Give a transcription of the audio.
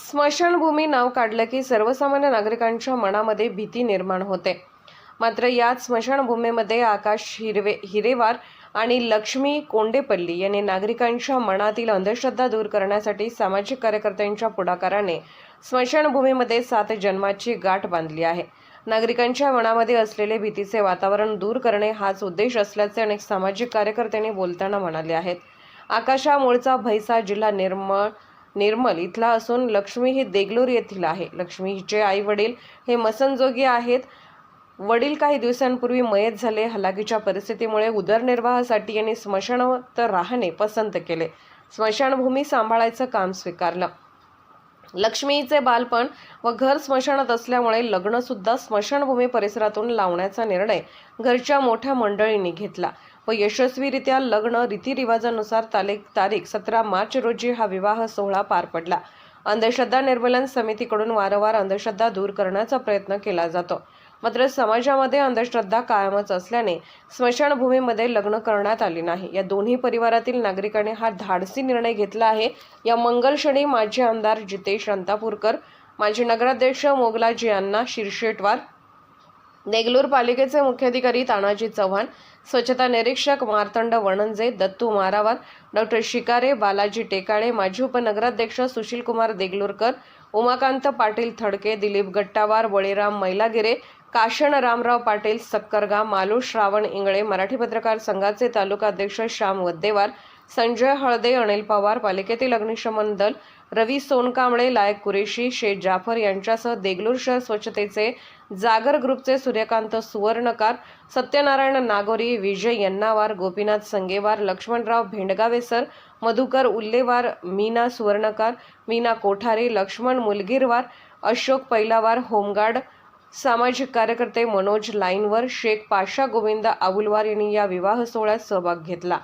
स्मशानभूमी नाव काढलं की सर्वसामान्य नागरिकांच्या मनामध्ये भीती निर्माण होते. मात्र याच स्मशानभूमीमध्ये आकाश हिरवे हिरेवार आणि लक्ष्मी कोंडेपल्ली यांनी नागरिकांच्या मनातील अंधश्रद्धा दूर करण्यासाठी सामाजिक कार्यकर्त्यांच्या पुढाकाराने स्मशानभूमीमध्ये सात जन्माची गाठ बांधली आहे. नागरिकांच्या मनामध्ये असलेले भीतीचे वातावरण दूर करणे हाच उद्देश असल्याचे अनेक सामाजिक कार्यकर्त्यांनी बोलताना म्हणाले आहेत. आकाशा मूळचा भैसा जिल्हा निर्मळ निर्मल इथला असून लक्ष्मी ही देगलूर येथील आहे. लक्ष्मी हिचे आई वडील हे मसनजोगी आहेत. वडील काही दिवसांपूर्वी मयत झाले. हलाखीच्या परिस्थितीमुळे उदरनिर्वाहासाठी यांनी स्मशानात राहणे पसंत केले. स्मशानभूमी सांभाळायचं काम स्वीकारलं. लक्ष्मीचे बालपण व घर स्मशानात असल्यामुळे लग्नसुद्धा स्मशानभूमी परिसरातून लावण्याचा निर्णय घरच्या मोठ्या मंडळींनी घेतला व यशस्वीरित्या लग्न रीतिरिवाजानुसार तारीख तारीख सतरा मार्च रोजी हा विवाह सोहळा पार पडला. अंधश्रद्धा निर्मूलन समितीकडून वारंवार अंधश्रद्धा दूर करण्याचा प्रयत्न केला जातो. मात्र समाजामध्ये अंधश्रद्धा कायमच असल्याने स्मशानभूमीमध्ये लग्न करण्यात आले नाही. या दोन्ही परिवारातील नागरिकांनी हा धाडसी निर्णय घेतला आहे. या मंगलक्षणी माजी आमदार जितेश अंतापूरकर माजी नगराध्यक्ष मोगलाजी अण्णा शिरशेटवार देगलूर पालिकेचे मुख्याधिकारी तानाजी चव्हाण स्वच्छता निरीक्षक मार्तंड वणंजे दत्तू मारावार डॉक्टर शिकारे बालाजी टेकाळे माजी उपनगराध्यक्ष सुशीलकुमार देगलूरकर उमाकांत पाटील थडके दिलीप गट्टावार बळीराम मैलागिरे काशण रामराव पाटील सक्करगा मालू श्रावण इंगळे मराठी पत्रकार संघाचे तालुका अध्यक्ष श्याम वद्देवार संजय हळदे अनिल पवार पालिकेतील अग्निशमन दल रवी सोनकांबळे लायक कुरेशी शेख जाफर यांच्यासह देगलूर शहर स्वच्छतेचे जागर ग्रुपचे सूर्यकांत सुवर्णकार सत्यनारायण नागोरी विजय यन्नावार गोपीनाथ संगेवार लक्ष्मणराव भेंडगावेसर मधुकर उल्लेवार मीना सुवर्णकार मीना कोठारे लक्ष्मण मुलगीरवार अशोक पैलावार होमगार्ड सामाजिक कार्यकर्ते मनोज लाईनवर शेख पाशा गोविंद आबुलवार यांनी या विवाह सोहळ्यात सहभाग घेतला.